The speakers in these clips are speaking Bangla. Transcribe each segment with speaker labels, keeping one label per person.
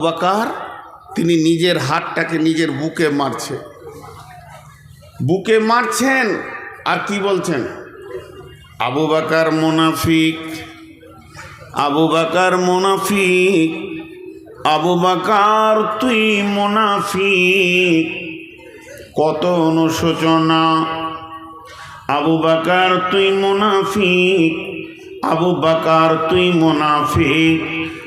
Speaker 1: বাকার তিনি নিজের হাতটাকে নিজের বুকে মারছে। বুকে মারছেন, আর কি বলছেন? আবু বাকার মোনাফিক আবু বাকার মোনাফিক আবু বাকার তুই মোনাফিক। কত অনুশোচনা। আবু বাকার তুই মুনাফিক আবু বাকার তুই মুনাফিক।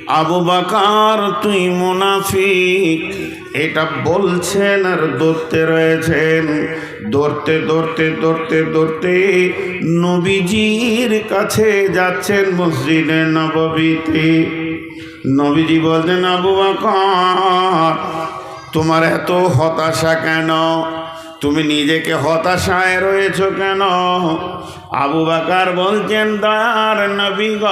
Speaker 1: আবু বাকার, তুই মুনাফিক। এটা বলছেন আর ধরতে রয়েছেন। ধরতে ধরতে ধরতে ধরতে নবীজির কাছে যাচ্ছেন মসজিদে নববীতে। নবীজি বলছেন, আবু বাকার, তোমার এত হতাশা কেন? তুমি নিজেকে হতাশায় রয়েছ কেন? আবু বাকার বলছেন দয়ার নবী গ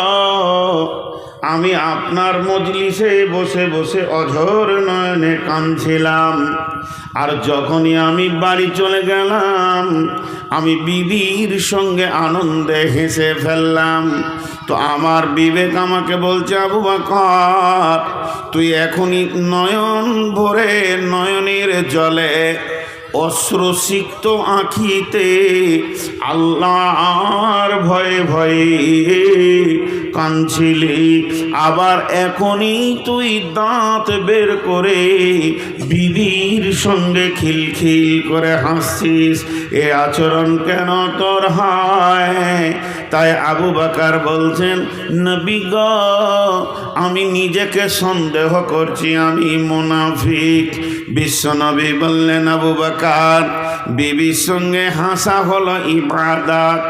Speaker 1: আমি আপনার মজলিসে বসে বসে অঝর নয়নে কাঁদছিলাম। আর যখনই আমি বাড়ি চলে গেলাম, আমি বিবির সঙ্গে আনন্দে হেসে ফেললাম। তো আমার বিবেক আমাকে বলছে, আবু বাকর, তুই এখনই নয়ন ভরে নয়নের জলে অশ্রুসিক্ত আঁখিতে আল্লাহর ভয়ে ভয়ে কাঁদছিলি। আবার এখনই তুই দাঁত বের করে বিবির সঙ্গে খিলখিল করে হাসছিস। এ আচরণ কেন তোর হয়? তাই আবু বাকার বলছেন, নবী গ, আমি নিজেকে সন্দেহ করছি, আমি মুনাফিক। বিশ্বনবী বললেন, আবু বাকার, বিবির সঙ্গে হাসা হলো ইবাদাত,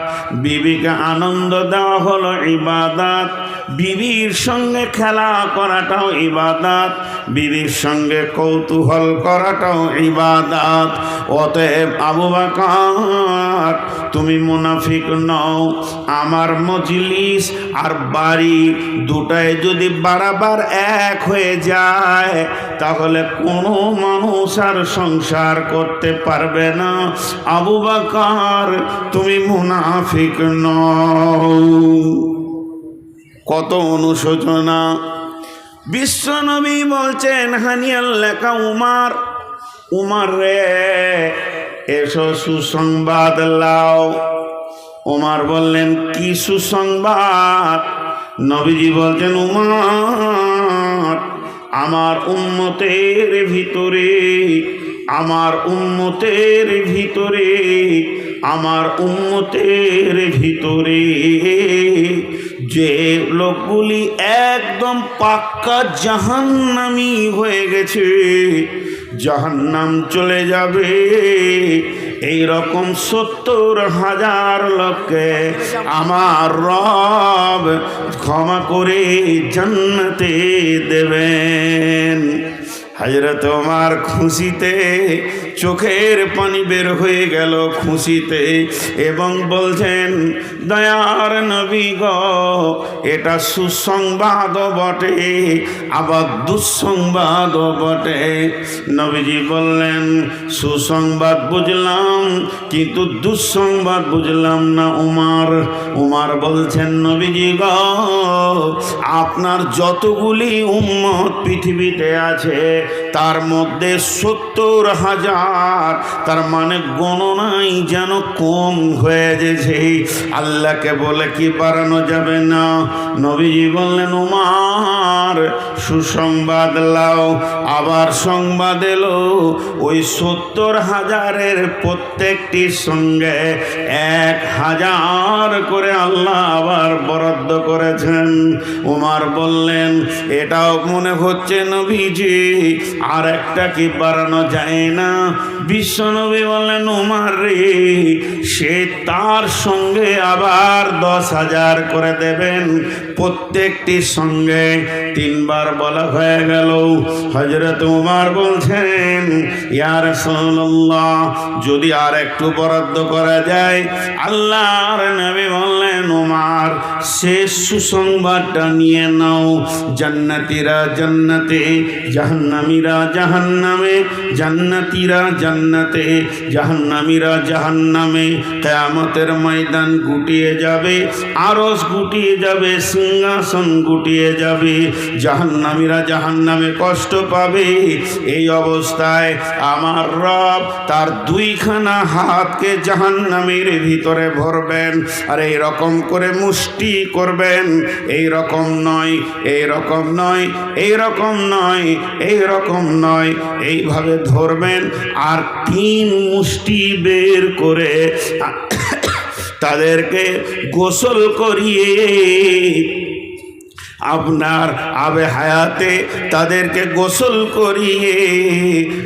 Speaker 1: বিবিকে আনন্দ দেওয়া হলো ইবাদাত বিবির সঙ্গে খেলা করাটাও ইবাদাত, বিবির সঙ্গে কৌতূহল করাটাও ইবাদাত। অতএব আবু বাকার, তুমি মুনাফিক নও, আমার মজলিস আর বাড়ি দুটায় যদি বারাবার এক হয়ে যায়, তাহলে কোনো মানুষ আর সংসার করতে পারবে না। আবু বাকার, তুমি মুনাফিক নও। কত অনুশোচনা। বিশ্বনবী বলছেন হানিয়াল লেখা উমার। উমার রে, এসো সুসংবাদ লাও। উমার বললেন, কি সুসংবাদ? নবীজি বলছেন, উমার, আমার উন্মতের ভিতরে, আমার উন্মতের ভিতরে, আমার উন্মতের ভিতরে। যে লোকগুলি একদম পাক্কা জাহান্নামি হয়ে গেছে। জাহান্নাম চলে যাবে। এই রকম সত্তর হাজার লোককে আমার রব ক্ষমা করে জান্নাতে দেবেন। হাজরত আমার খুশিতে চোখের পানি বের হয়ে গেল খুশিতে এবং বলছেন, দয়ার নবী গ, এটা সুসংবাদ বটে, আবার দুঃসংবাদ বটে। নবীজি বললেন, সুসংবাদ বুঝলাম, কিন্তু দুঃসংবাদ বুঝলাম না উমার। উমার বলছেন, নবীজি গ, আপনার যতগুলি উম্মত পৃথিবীতে আছে, তার মধ্যে সত্তর হাজার তার মানে গণনাই যেন কম হয়ে গেছে। আল্লাহকে বলে কি বাড়ানো যাবে না? নবীজি বললেন, উমার, সুসংবাদ লাও। আবার সংবাদ এলো, ওই সত্তর হাজারের প্রত্যেকটির সঙ্গে এক হাজার করে আল্লাহ আবার বরাদ্দ করেছেন। উমার বললেন, এটাও মনে হচ্ছে নবীজি আর একটা কি বাড়ানো যায় না? বিশ্বনবী বললেন, উমার রে, সে তার সঙ্গে আবার দশ হাজার করে দেবেন। প্রত্যেকটির সঙ্গে তিনবার বলা হয়ে গেল। হজরত উমার বলছেন ইয়ার সাল্লাল্লাহ যদি আর একটু বরাদ্দ করা যায়? আল্লাহর নবী বললেন, উমার শেষ সুসংবাদটা নিয়ে নাও। জান্নাতিরা জান্নাতে জাহান্নামী জাহান্নামীরা জাহান্নামে, জান্নাতীরা জান্নাতে, জাহান্নামীরা জাহান্নামে, কেয়ামতের ময়দান গুটিয়ে যাবে আরস গুটিয়ে যাবে, সিংহাসন গুটিয়ে যাবে, জাহান্নামীরা জাহান্নামে কষ্ট পাবে। এই অবস্থায় আমার রব তার দুইখানা হাতকে জাহান্নামের ভিতরে ভরবেন আর এই রকম করে মুষ্টি করবেন। এই রকম নয় এই রকম নয় এই রকম নয় এই রকম নয়, এইভাবে ধরবেন আর তিন মুষ্টি বের করে তাদেরকে গোসল করিয়ে আপনার আবে হায়াতে তাদেরকে গোসল করিয়ে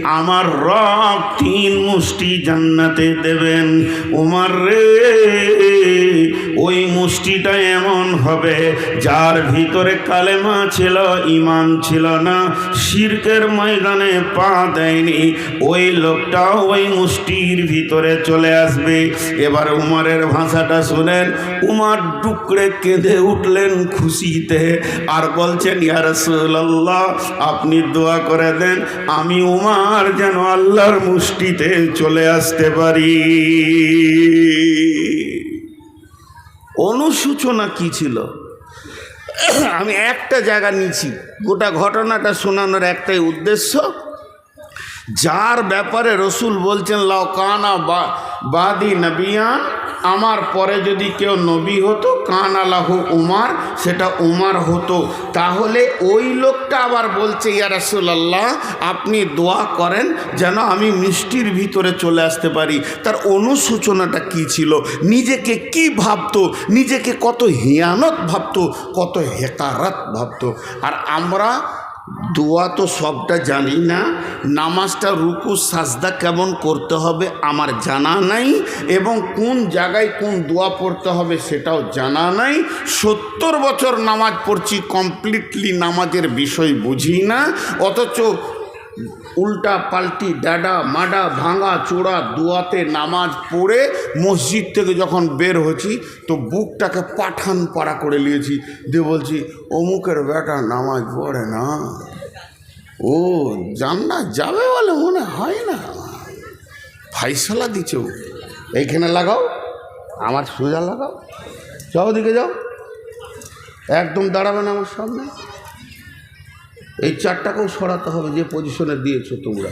Speaker 1: আমার রব তিন মুষ্টি জান্নাতে দেবেন। উমার রে ওই মুষ্টিটা এমন হবে, যার ভিতরে কালেমা ছিল ইমান ছিল না, শিরকের ময়দানে পা দেয়নি। ওই লোকটাও ওই মুষ্টির ভিতরে চলে আসবে। এবার উমারের ভাষাটা শুনেন, উমার টুকরে কেঁদে উঠলেন খুশিতে, আর বলছেন ইয়ারসুল্লাহ আপনি দোয়া করে দেন, আমি উমার যেন আল্লাহর মুষ্টিতে চলে আসতে পারি। অনুসূচনা কি ছিল? আমি একটা জায়গা নিয়েছি। গোটা ঘটনাটা শোনানোর একটাই উদ্দেশ্য, যার ব্যাপারে রসুল বলছেন লাউকানা বাদি নবিয়ান আমার পরে যদি কেউ নবী হতো, কান আলাহ উমার, সেটা উমার হতো। তাহলে ওই লোকটা আবার বলছে, ইয়া রাসুলাল্লাহ, আপনি দোয়া করেন যেন আমি মিষ্টির ভিতরে চলে আসতে পারি। তার অনুসূচনাটা কি ছিল? নিজেকে কি ভাবতো? নিজেকে কত হিয়ানত ভাবতো? কত হেকারাত ভাবতো? আর আমরা দোয়া তো সবটা জানি না, নামাজটা রুকু, সাজদা কেমন করতে হবে আমার জানা নাই এবং কোন জায়গায় কোন দোয়া পড়তে হবে সেটাও জানা নাই। সত্তর বছর নামাজ পড়ছি কমপ্লিটলি নামাজের বিষয় বুঝি না, অথচ উল্টা পাল্টি ডাডা মাডা, ভাঙা চোড়া দোয়াতে নামাজ পড়ে মসজিদ থেকে যখন বের হচ্ছি তো বুকটাকে পাঠান পাড়া করে নিয়েছি। দিয়ে বলছি, অমুকের বেটা নামাজ পড়ে না। ও জান্নাত যাবে বলে মনে হয় না। ফাইসলা দিচ্ছে এইখানে লাগাও, আমার সোজা লাগাও। যাও দিকে যাও। একদম দাঁড়াবে না আমার সামনে। এই চারটাকেও সরাতে হবে যে পজিশনে দিয়েছ তোমরা।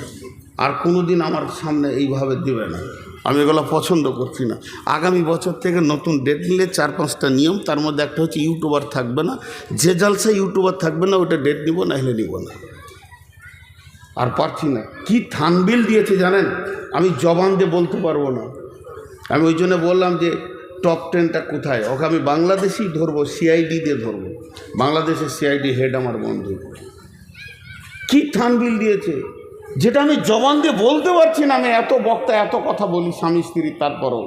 Speaker 1: আর কোনো দিন আমার সামনে এইভাবে দেবে না। আমি এগুলো পছন্দ করছি না। আগামী বছর থেকে নতুন ডেট নিলে চার পাঁচটা নিয়ম, তার মধ্যে একটা হচ্ছে ইউটিউবার থাকবে না। যে জালসা ইউটিউবার থাকবে না ওটা ডেট নিব না হলে নিব না। আর পারছি না। কি থানবিল দিয়েছে জানেন? আমি জবান দিয়ে বলতে পারব না। আমি ওই জন্য বললাম যে টপ টেনটা কোথায়? ওকে আমি বাংলাদেশেই ধরবো সিআইডি দিয়ে ধরবো। বাংলাদেশের সিআইডি হেড আমার বন্ধু। কি থানবিল দিয়েছে। যেটা আমি জবান দিয়ে বলতে পারছি না, আমি এত বক্তা, এত কথা বলি স্বামী স্ত্রী তারপরও।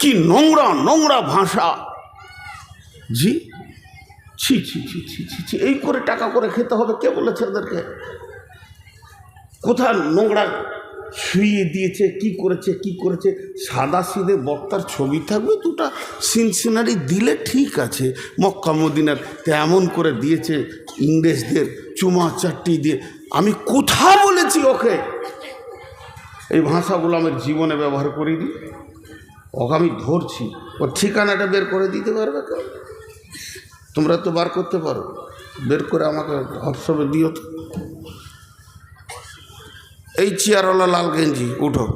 Speaker 1: কি নোংরা নোংরা ভাষা। জি? ছি ছি ছি ছি ছি ছি, এই করে টাকা করে খেতে হবে, কে বলেছে ওদেরকে? কোথায় নোংরা শুইয়ে দিয়েছে, কি করেছে কি করেছে? সাদা সিধে বক্তার ছবি থাকবে দুটা। সিনসিনারি দিলে ঠিক আছে, মক্কা মদিনার তেমন করে দিয়েছে ইংরেজদের চুমা চাট্টি দিয়ে। আমি কোথা বলেছি ওকে। এই ভাষাগুলো আমার জীবনে ব্যবহার করে দিই। ওকে আমি ধরছি। ওর ঠিকানাটা বের করে দিতে পারবে কেউ তোমরা তো বার করতে পারো। বের করে আমাকে হোয়াটসঅ্যাপে দিও তো। এই চেয়ারওয়ালা লাল গেঞ্জি, উঠো।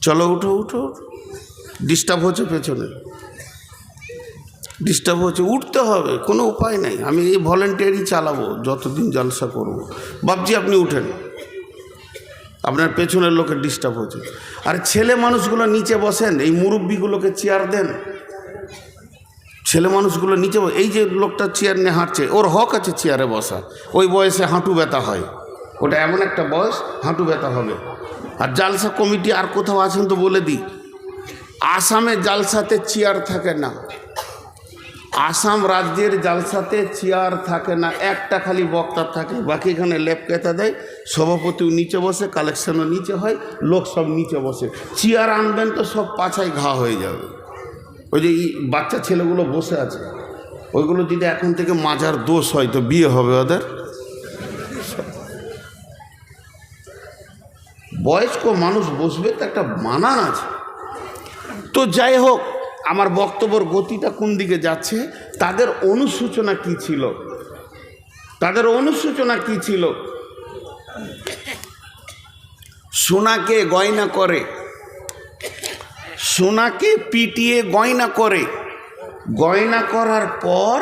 Speaker 1: চলো, উঠো উঠো। ডিস্টার্ব হচ্ছে পেছনে। ডিস্টার্ব হচ্ছে, উঠতে হবে, কোনো উপায় নেই। আমি এই ভলেন্টিয়ারই চালাবো, যতদিন জলসা করব। বাবজি আপনি উঠেন। আপনার পেছনের লোকের ডিস্টার্ব হচ্ছে। আর ছেলে মানুষগুলো নিচে বসেন, এই মুরব্বিগুলোকে চেয়ার দেন। ছেলে মানুষগুলো নিচে এই যে লোকটা চেয়ার নিয়ে হাঁটছে, ওর হক আছে চেয়ারে বসা। ওই বয়সে হাঁটু ব্যথা হয়। ওটা এমন একটা বয়স, হাঁটু ব্যথা হবে। আর জালসা কমিটি আর কোথাও আছেন তো বলে দিই। আসামে জালসাতে চেয়ার থাকে না। আসাম রাজ্যের জালসাতে চেয়ার থাকে না, একটা খালি বক্তা থাকে, বাকি এখানে লেপকেতা দেয়। সভাপতিও নিচে বসে, কালেকশনও নিচে হয়, লোক সব নিচে বসে। চেয়ার আনবেন তো সব পাছায় ঘা হয়ে যাবে। ওই যে বাচ্চা ছেলেগুলো বসে আছে, ওইগুলো যদি এখন থেকে মাজার দোষ হয় তো বিয়ে হবে ওদের। বয়স্ক মানুষ বসবে তো একটা মানান আছে। তো যাই হোক আমার বক্তব্যর গতিটা কোন দিকে যাচ্ছে? তাদের অনুসূচনা কি ছিল? তাদের অনুসূচনা কি ছিল? সোনাকে গয়না করে। সোনাকে পিটিয়ে গয়না করে। গয়না করার পর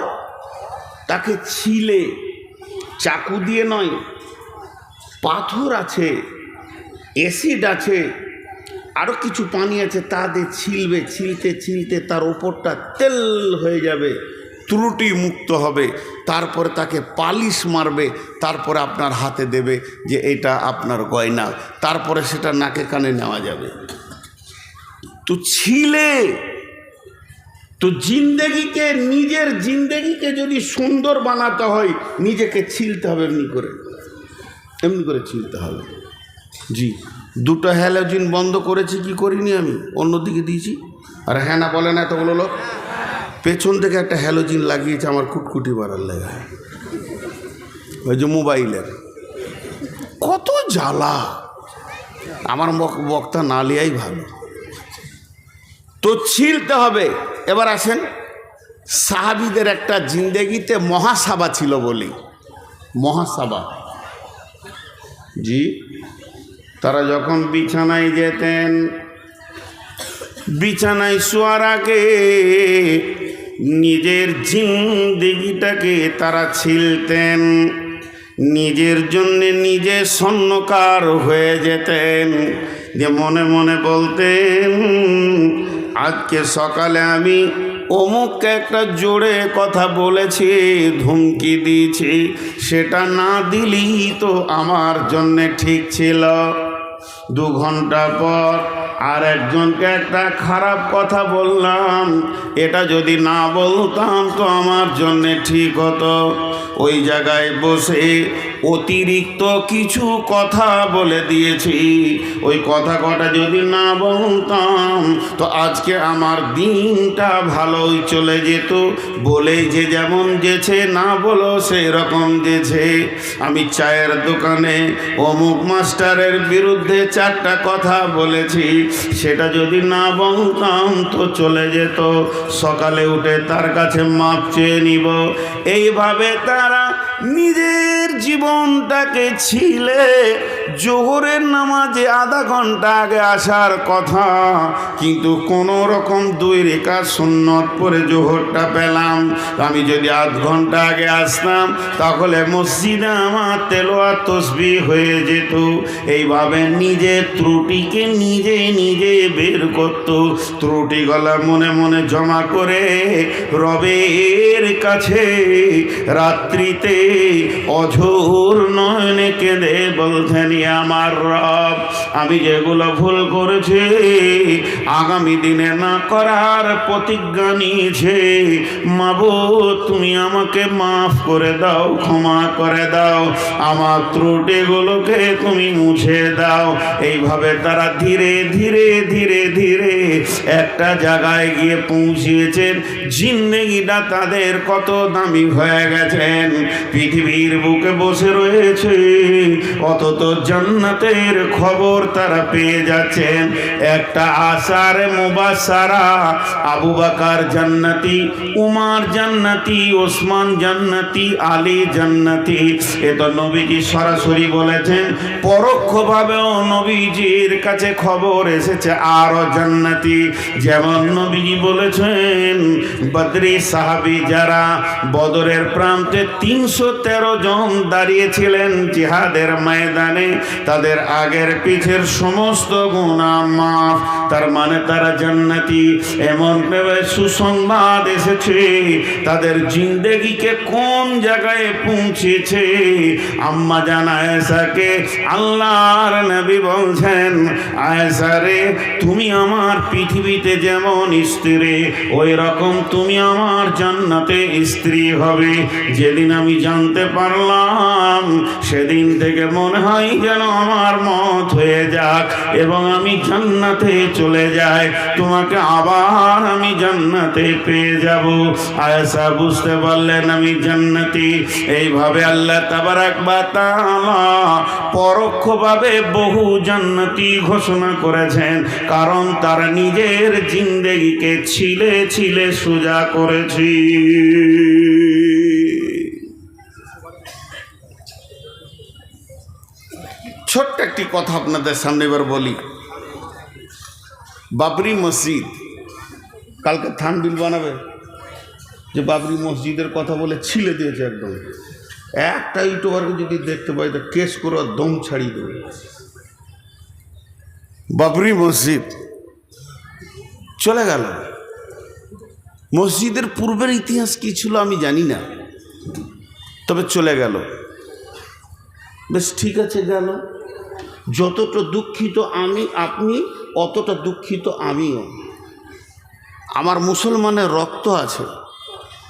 Speaker 1: তাকে ছিলে। চাকু দিয়ে নয়, পাথর আছে অ্যাসিড আছে আরও কিছু পানি আছে, তা দিয়ে ছিলবে, ছিলতে ছিলতে তার ওপরটা তেল হয়ে যাবে, ত্রুটি মুক্ত হবে। তারপরে তাকে পালিশ মারবে, তারপরে আপনার হাতে দেবে যে এটা আপনার গয়না, তারপরে সেটা নাকে কানে নেওয়া যাবে। তো ছিলে, তো জিন্দেগিকে, নিজের জিন্দেগিকে যদি সুন্দর বানাতে হয়, নিজেকে ছিলতে হবে এমনি করে। এমনি করে ছিলতে হবে। জি। দুটো হ্যালোজিন বন্ধ করেছি, কি করিনি আমি? অন্যদিকে দিয়েছি। আর হ্যাঁ না, বলে না এতগুলো লোক। পেছন থেকে একটা হ্যালোজিন লাগিয়েছে আমার কুটকুটি বাড়ার লেগে। ওই যে মোবাইলের। কত জ্বালা। আমার বক- বক্তা না লিয়াই ভালো। তো ছিলতে হবে। এবার আসেন, সাহাবিদের একটা জিন্দেগিতে মহাসাবা ছিল বলি। মহাসাবা। জি। তারা যখন বিছানায় যেতেন, বিছানায় শোয়ার আগে নিজের জিন্দেগিটাকে তারা ছিলতেন। নিজের জন্যে নিজে স্বর্ণকার হয়ে যেতেন। যে মনে মনে বলতেন, আজকে সকালে আমি অমুককে একটা জোরে কথা বলেছি, ধুমকি দিয়েছি, সেটা না দিলেই তো আমার জন্যে ঠিক ছিল। দু ঘণ্টা পর আর একজনকে একটা খারাপ কথা বললাম, এটা যদি না বলতাম তো আমার জন্যে ঠিক হতো। ওই জায়গায় বসে অতিরিক্ত কিছু কথা বলে দিয়েছি। ওই কথা কটা যদি না বলতাম তো আজকে আমার দিনটা ভালোই চলে যেত। বলে যে যেমন গেছে না বলো সেই রকম যেছে। আমি চায়ের দোকানে অমুক মাস্টারের বিরুদ্ধে চারটা কথা বলেছি। সেটা যদি না বলতাম তো চলে যেত। সকালে উঠে তার কাছে মাপ চেয়ে নিব। এইভাবে তারা নিজের জীবনটাকে ছিলে। জোহরের নামাজে আধা ঘণ্টা আগে আসার কথা, কিন্তু কোনো রকম দুই রেখা সুন্নত পরে জোহরটা পেলাম। আমি যদি আধ ঘণ্টা আগে আসতাম, তাহলে মসজিদে আমার তেলোয়া তসবি হয়ে যেত। এইভাবে নিজের ত্রুটিকে নিজে নিজে বের করত। ত্রুটি গলা মনে মনে জমা করে, রবের কাছে রাত্রিতে অঝোর নয়নে কেঁদে বলছেন আমার রব, আমি যেগুলো ভুল করেছি, আগামী দিনে না করার প্রতিজ্ঞা নিয়েছে। মাবো, তুমি আমাকে মাফ করে দাও, ক্ষমা করে দাও। আমার ত্রুটিগুলোকে তুমি মুছে দাও। এইভাবে তারা ধীরে ধীরে ধীরে ধীরে একটা জায়গায় গিয়ে পৌঁছিয়েছেন জিন্দেগিটা তাদের কত দামি হয়ে গেছেন। পৃথিবীর বুকে বসে রয়েছে। অথচ জান্নাতের খবর তারা পেয়ে যাচ্ছেন। একটা আশার মুবাসারা, আবু বাকার জান্নাতি, উমার জান্নাতি, ওসমান জান্নাতি, আলী জান্নাতি। এ তো নবীজি সরাসরি বলেছেন, পরোক্ষভাবেও নবীজির কাছে খবর এসেছে, আরও জান্নাতি। যেমন নবীজি বলেছেন, বদরি সাহাবি যারা বদরের প্রান্তে তিনশো তেরো জন দাঁড়িয়েছিলেন জিহাদের ময়দানে। তাদের আগের পিছের সমস্ত গুণা মাফ তার মানে তারা জান্নাতি। এমন সুসংবাদ এসেছে, তাদের জিন্দেগিকে কোন জায়গায় পৌঁছেছে? আম্মা জান আয়েশাকে আল্লাহর নবী বলছেন, আয়েশা রে, তুমি আমার পৃথিবীতে যেমন স্ত্রী ওই রকম তুমি আমার জান্নাতে স্ত্রী হবে। যেদিন আমি জানতে পারলাম, সেদিন থেকে মনে হয় যেন আমার মত হয়ে
Speaker 2: যাক, এবং আমি জান্নাতে চলে যায়, তোমাকে আবার আমি জান্নাতে পেয়ে যাব। আয়সা বুঝতে পারলেন, আমি জান্নাতি। এইভাবে আল্লাহ তাবারাক বা তাআলা পরোক্ষভাবে বহু জান্নাতি ঘোষণা করেছেন, কারণ তার নিজের জিন্দেগিকে ছিলে ছিলে সোজা করেছি।
Speaker 1: ছোট্ট একটি কথা আপনাদের সামনে এবার বলি। বাবরি মসজিদ। কালকে থান বিল বানাবে। যে বাবরি মসজিদের কথা বলে ছিলে দিয়েছে একদম। একটা ইউটিউবারকে যদি দেখতে পাই, তো কেস করে দম ছাড়িয়ে দেবে। বাবরি মসজিদ। চলে গেল। মসজিদের পূর্বের ইতিহাস কি ছিল আমি জানি না। তবে চলে গেল। বেশ ঠিক আছে গেল। যতটা দুঃখিত আমি, আপনি অতটা দুঃখিত আমিও। আমার মুসলমানের রক্ত আছে।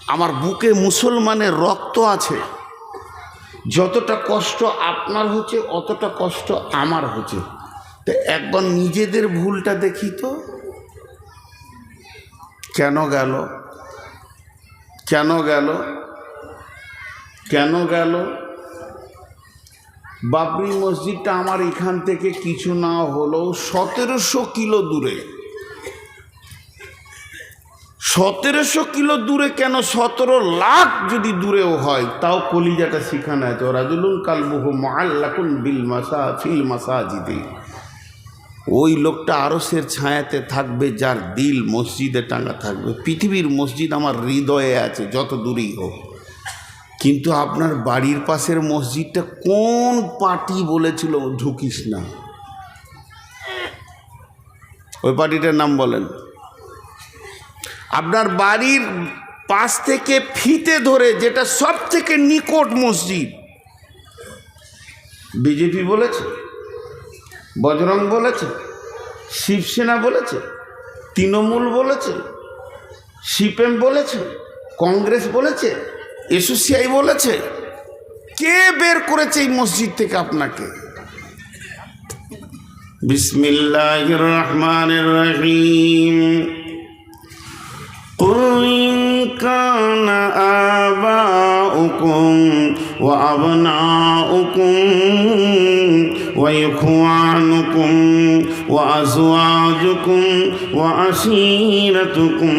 Speaker 1: আমার বুকে মুসলমানের রক্ত আছে। যতটা কষ্ট আপনার হচ্ছে, অতটা কষ্ট আমার হচ্ছে। তো একবার নিজেদের ভুলটা দেখি তো। কেন গেল? কেন গেল? কেন গেল? বাবরি মসজিদটা আমার এখান থেকে কিছু না হলেও সতেরোশো কিলো দূরে। সতেরোশো কিলো দূরে কেন সতেরো লাখ যদি দূরেও হয়, তাও কলিজাটা শিখানো আছে। রাজুলুন কালবুহু মাল্লাকুন বিল মাসা, ফিল মাসাজিদে। ওই লোকটা আরসের ছায়াতে থাকবে, যার দিল মসজিদে টাঙা থাকবে। পৃথিবীর মসজিদ আমার হৃদয়ে আছে যত দূরেই হোক। কিন্তু আপনার বাড়ির পাশের মসজিদটা কোন পার্টি বলেছিল, ঢুকিস না। ওই পার্টিটার নাম বলেন। আপনার বাড়ির পাশ থেকে ফিতে ধরে যেটা সব থেকে নিকট মসজিদ, বিজেপি বলেছে, বজরং বলেছে, শিবসেনা বলেছে, তৃণমূল বলেছে, সিপিএম বলেছে, কংগ্রেস বলেছে এসোসিআই বলেছে কে বের করেছে এই মসজিদ থেকে আপনাকে বিসমিল্লাহ রহমান রহিম
Speaker 2: قل إن كان آباؤكم وأبناؤكم وإخوانكم وأزواجكم وعشيرتكم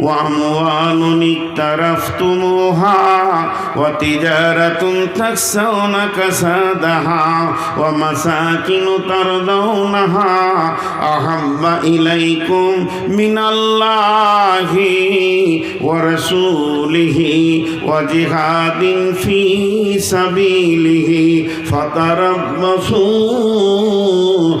Speaker 2: وأموال اقترفتموها وتجارة تخشون كسادها ومساكن ترضونها أحب إليكم من الله ورسوله وجهاد في سبيله فتربصوا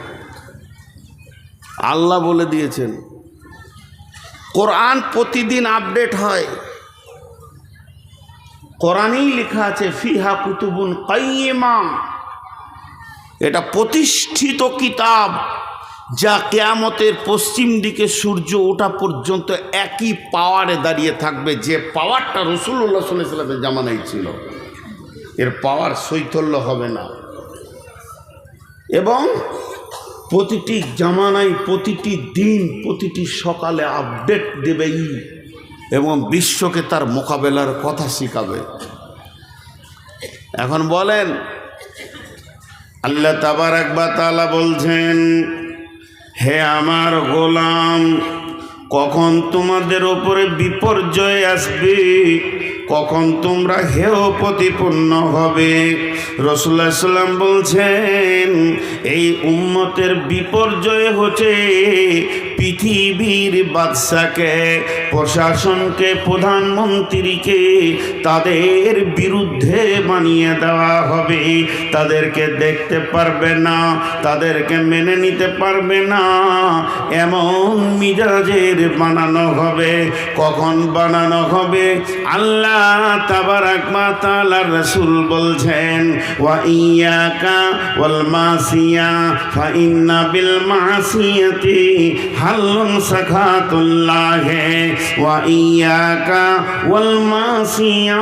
Speaker 1: আল্লাহ বলে দিয়েছেন, কোরআন প্রতিদিন আপডেট হয়। কোরআনেই লেখা আছে, ফিহা কুতুবুন কাইয়েমা। এটা প্রতিষ্ঠিত কিতাব, যা কেয়ামতের পশ্চিম দিকে সূর্য ওঠা পর্যন্ত একই পাওয়ারে দাঁড়িয়ে থাকবে, যে পাওয়ারটা রসুল্লাহ সাল্লামের জামানায় ছিল। এর পাওয়ার শৈথল্য হবে না। এবং প্রতিটি জামানায়, প্রতিটি দিন, প্রতিটি সকালে আপডেট দেবেই এবং বিশ্বকে তার মোকাবেলার কথা শেখাবে। এখন বলেন,
Speaker 2: আল্লাহ তাবার একবার তালা বলছেন, হে আমার গোলাম, কখন তোমাদের ওপরে বিপর্যয় আসবে? কখন তোমরা হেয় প্রতিপন্ন হবে? রসুল্লাহ সাল্লাম বলছেন, এই উম্মতের বিপর্যয় হচ্ছে পৃথিবীর বাদশাকে, প্রশাসনকে, প্রধানমন্ত্রীকে তাদের বিরুদ্ধে বানিয়ে দেওয়া হবে। তাদেরকে দেখতে পারবে না, তাদেরকে মেনে নিতে পারবে না। এমন মিজাজের বানানো হবে। কখন বানানো হবে? আল্লাহ তাবার আকমা তালার রসুল বলছেন ওয়া ইয়াকা ওয়াল মাসিয়া ফা ইন্না বিল মাসিয়াতি হাল্লুন সাখাতুল্লাহ ওয়া ইয়াকা ওয়াল মাসিয়া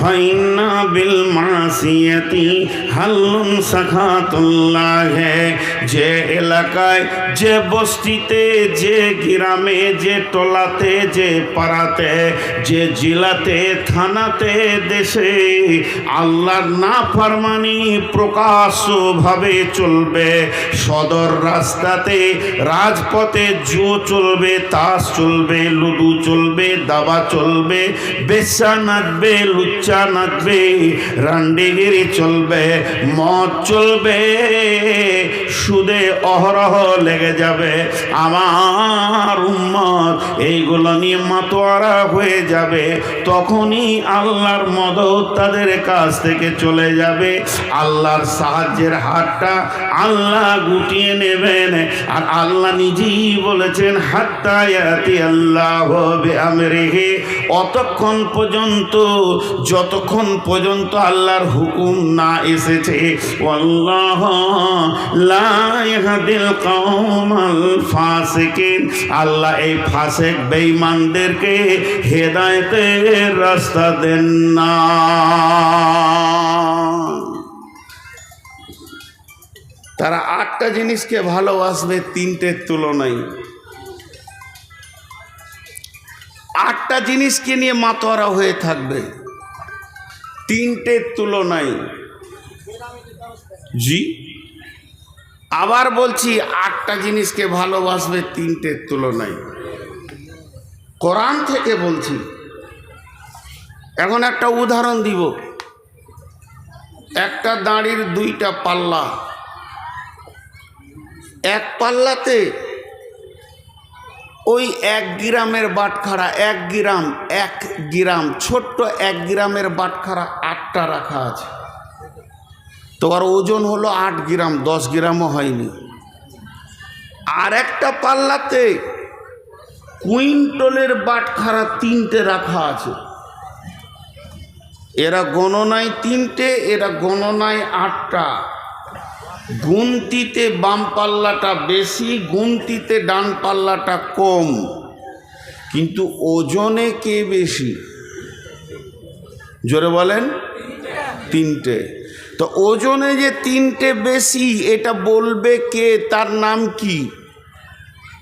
Speaker 2: ফা ইন্না বিল মাসিয়াতি হাল্লুন সাখাতুল্লাহ যে এলাকায় যে বস্তিতে যে গ্রামে যে টলাতে যে পাড়াতে যে জেলাতে থানাতে দেশে আল্লাহর না ফারমানি প্রকাশ্যভাবে চলবে। সদর রাস্তাতে রাজপথে জুয়ো চলবে, তাস চলবে, লুডু চলবে, দাবা চলবে, বেশ্যা নাচবে, লুচ্চা নাচবে, রান্ডিগিরি চলবে, মদ চলবে, সুদে অহরহ লেগে যাবে। আমার উম্মত, এইগুলো নিয়ে মাতোয়ারা হয়ে যাবে। তখনই আল্লাহর মদত তাদের কাছ থেকে চলে যাবে। আল্লাহর সাহায্যের হাতটা আল্লাহ গুটিয়ে নেবেন। আর আল্লাহ নিজেই বলেছেন হাত্তায়াতি আল্লাহ হবে আমরেহে অতক্ষণ পর্যন্ত, যতক্ষণ পর্যন্ত আল্লাহর হুকুম না এসেছে আল্লাহ আল্লাহ এই ফাসেক বেঈমানদেরকে হেদায়েতের রাস্তা দেন না।
Speaker 1: তারা আটটা জিনিসকে ভালোবাসবে তিনটের তুলনায়। আটটা জিনিসকে নিয়ে মাতোয়ারা হয়ে থাকবে তিনটের তুলনায়। জি। আবার বলছি, আটটা জিনিসকে ভালোবাসবে তিনটের তুলনায়। কোরআন থেকে বলছি এখন একটা উদাহরণ দিব। একটা দাঁড়ির দুইটা পাল্লা। এক পাল্লাতে ওই এক গ্রামের বাটখারা, এক গ্রাম এক গ্রাম, ছোট্ট এক গ্রামের বাটখারা আটটা রাখা আছে। তোমার ওজন হলো আট গ্রাম, দশ গ্রামও হয়নি। আর একটা পাল্লাতে কুইন্টলের বাটখারা তিনটে রাখা আছে। এরা গণনায় তিনটে, এরা গণনায় আটটা। গুনতিতে বাম পাল্লাটা বেশি, গুনতিতে ডান পাল্লাটা কম। কিন্তু ওজনে কে বেশি? জোরে বলেন, তিনটে। তো ওজনে যে তিনটে বেশি, এটা বলবে কে? তার নাম কি?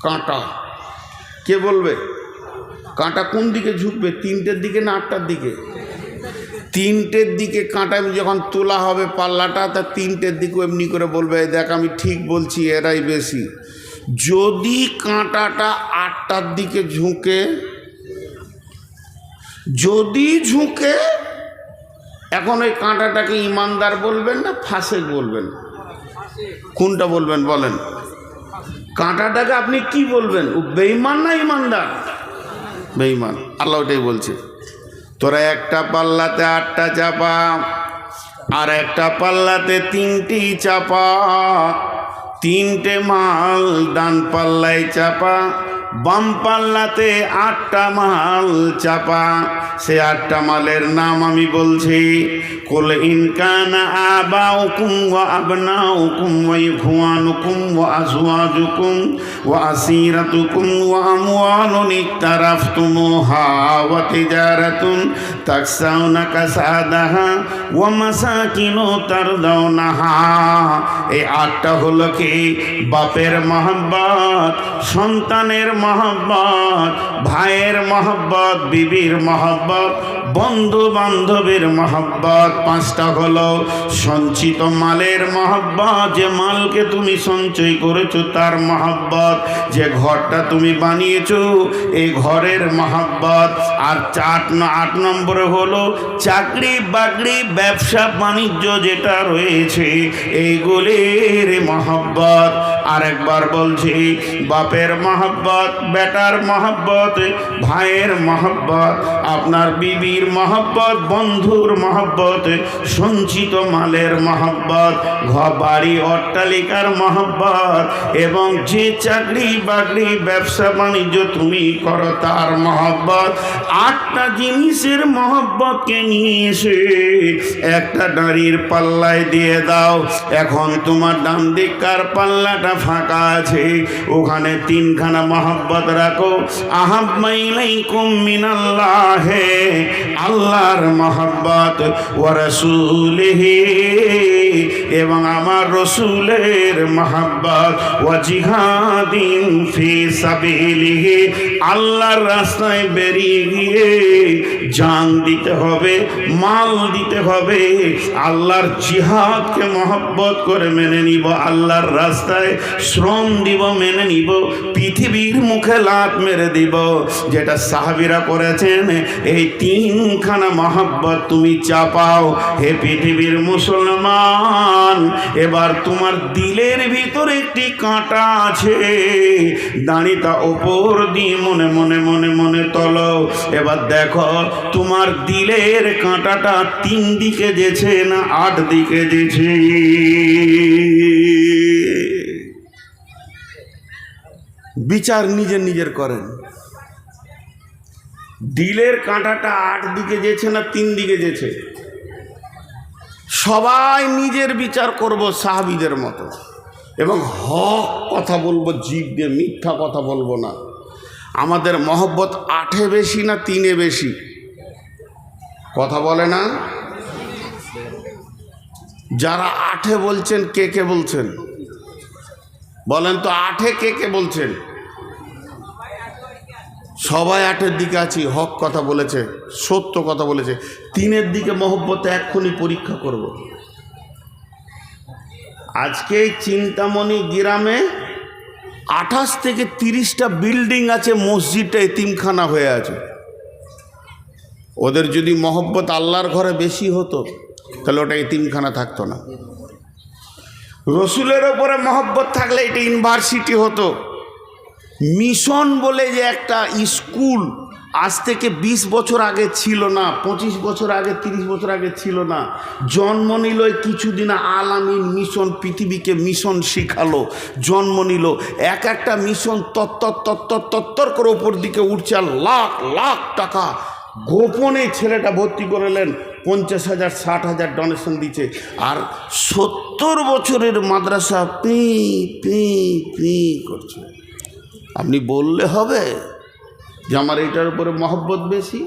Speaker 1: কাঁটা। কে বলবে? কাঁটা কোন দিকে ঝুঁকবে? তিনটের দিকে না আটটার দিকে? তিনটের দিকে কাঁটা যখন তোলা হবে পাল্লাটা, তা তিনটের দিকে এমনি করে বলবে দেখ, আমি ঠিক বলছি, এরাই বেশি। যদি কাঁটাটা আটটার দিকে ঝুঁকে, যদি ঝুঁকে, এখন ওই কাঁটাটাকে ইমানদার বলবেন না, ফাঁসেক বলবেন? কোনটা বলবেন বলেন? কাঁটাটাকে আপনি কি বলবেন? বেইমান না ইমানদার? বেইমান আল্লাহ ওটাই বলছে। তোরা একটা পাল্লাতে আটটা চাপা, আর একটা পাল্লাতে তিনটি চাপা। তিনটে মাল ডান পাল্লায় চাপা, বাম পাল্লাতে আটটা মাল চাপা। সে আটটা মালের নাম আমি বলছি। কুল ইনকানা আবা হুকুম ওয়া আবনা হুকুম ওয়া ইখওয়ান হুকুম ওয়া আজওয়াজুকুম ওয়া আসিরাতুকুম ওয়া আমওয়ালুন ইকতারাফতুমুহা ওয়া তিজারাতুন তাকসাউনা কাসাদাহা ওয়া মাসাকিনু তারদাউনাহা। এই আটটা হলো কি? বাপের মহব্বত, সন্তানের মহব্বত, ভাইয়ের মহব্বত, বিবির মহব্বত।
Speaker 2: মহব্বত বন্ধু বান্ধবের মহব্বত, পাঁচটা হলো সঞ্চিত মালের মহব্বত, যে মালকে তুমি সঞ্চয় করেছ তার মহব্বত, যে ঘরটা তুমি বানিয়েছো এই ঘরের মহব্বত। আর চার আট নম্বরে হলো চাকরি বাকরি, ব্যবসা বাণিজ্য যেটা রয়েছে, এইগুলির মহব্বত। আরেকবার বলছি, বাপের মহব্বত, বেটার মহব্বত, ভাইয়ের মহব্বত, আপনার বিবির মহব্বত, বন্ধুর মহব্বত, সঞ্চিত মালের মহব্বত বাড়ি অট্টালিকার মহব্বত, এবং যে চাকরি বাকরি, ব্যবসা বাণিজ্য তুমি করো তার মহব্বত। আটটা জিনিসের মহব্বতকে নিয়ে এসে একটা নারীর পাল্লায় দিয়ে দাও। এখন তোমার ডান দিককার পাল্লাটা ফাঁকা আছে। ওখানে তিনখানা মহব্বত রাখো। আহাব্বাইলাইকুম মিনাল্লাহে আল্লাহর মহব্বত ওয়া রাসূলিহি এবং আমার রসুলের মহব্বত ওয়া জিহাদিন ফি সাবিলিহি। আল্লাহর রাস্তায় বেরিয়ে গিয়ে জান দিতে হবে, মাল দিতে হবে। আল্লাহর জিহাদকে মহব্বত করে মেনে নিব, আল্লাহর রাস্তায় শ্রম দিব, মেনে নিব, পৃথিবীর মুখে লাত মেরে দিব, যেটা সাহাবিরা করেছেন এই তিনখানা মহব্বত তুমি চাপাও। হে পৃথিবীর মুসলমান, এবার তোমার দিলের ভিতরে একটি কাঁটা আছে। দাঁড়িটা ওপর দিয়ে মনে মনে মনে মনে তলো। এবার দেখো, তোমার দিলের কাঁটাটা তিন দিকে যেছে না আট দিকে যেছে
Speaker 1: বিচার নিজের নিজের করেন। দিলের কাঁটাটা আট দিকে যেছে না তিন দিকে যেছে? সবাই নিজের বিচার করব সাহাবিদের মতো। এবং হক কথা বলব, জীব দিয়ে মিথ্যা কথা বলব না। আমাদের মহব্বত আটে বেশি না তিনে বেশি? কথা বলে না? যারা আঠে বলছেন, কে কে বলছেন? বলেন তো আঠে কে কে বলছেন? সবাই আটের দিকে আছি, হক কথা বলেছে, সত্য কথা বলেছে। তিনের দিকে মহব্বতে এক্ষুনি পরীক্ষা করব। আজকে চিন্তামণি গ্রামে আঠাশ থেকে তিরিশটা বিল্ডিং আছে, মসজিদটা এতিমখানা হয়ে আছে। ওদের যদি মহব্বত আল্লাহর ঘরে বেশি হতো, তাহলে ওটা এতিমখানা থাকতো না। রসুলের ওপরে মহব্বত থাকলে এটা ইউনিভার্সিটি হতো। মিশন বলে যে একটা স্কুল আজ থেকে ২০ বছর আগে ছিল না, পঁচিশ বছর আগে ৩০ বছর আগে ছিল না। জন্ম নিল কিছুদিন আলামিন মিশন, পৃথিবীকে মিশন শিখালো। জন্ম নিল, এক একটা মিশন তত্তর তত্তর তত্তর করে ওপর দিকে উঠছে লাখ লাখ টাকা। গোপনে ছেলেটা ভর্তি করলেন পঞ্চাশ হাজার, ষাট হাজার ডোনেশন দিচ্ছে আর সত্তর বছরের মাদ্রাসা পি পি পি করছে। আপনি বললে হবে যে আমার এটার উপরে মহব্বত বেশি।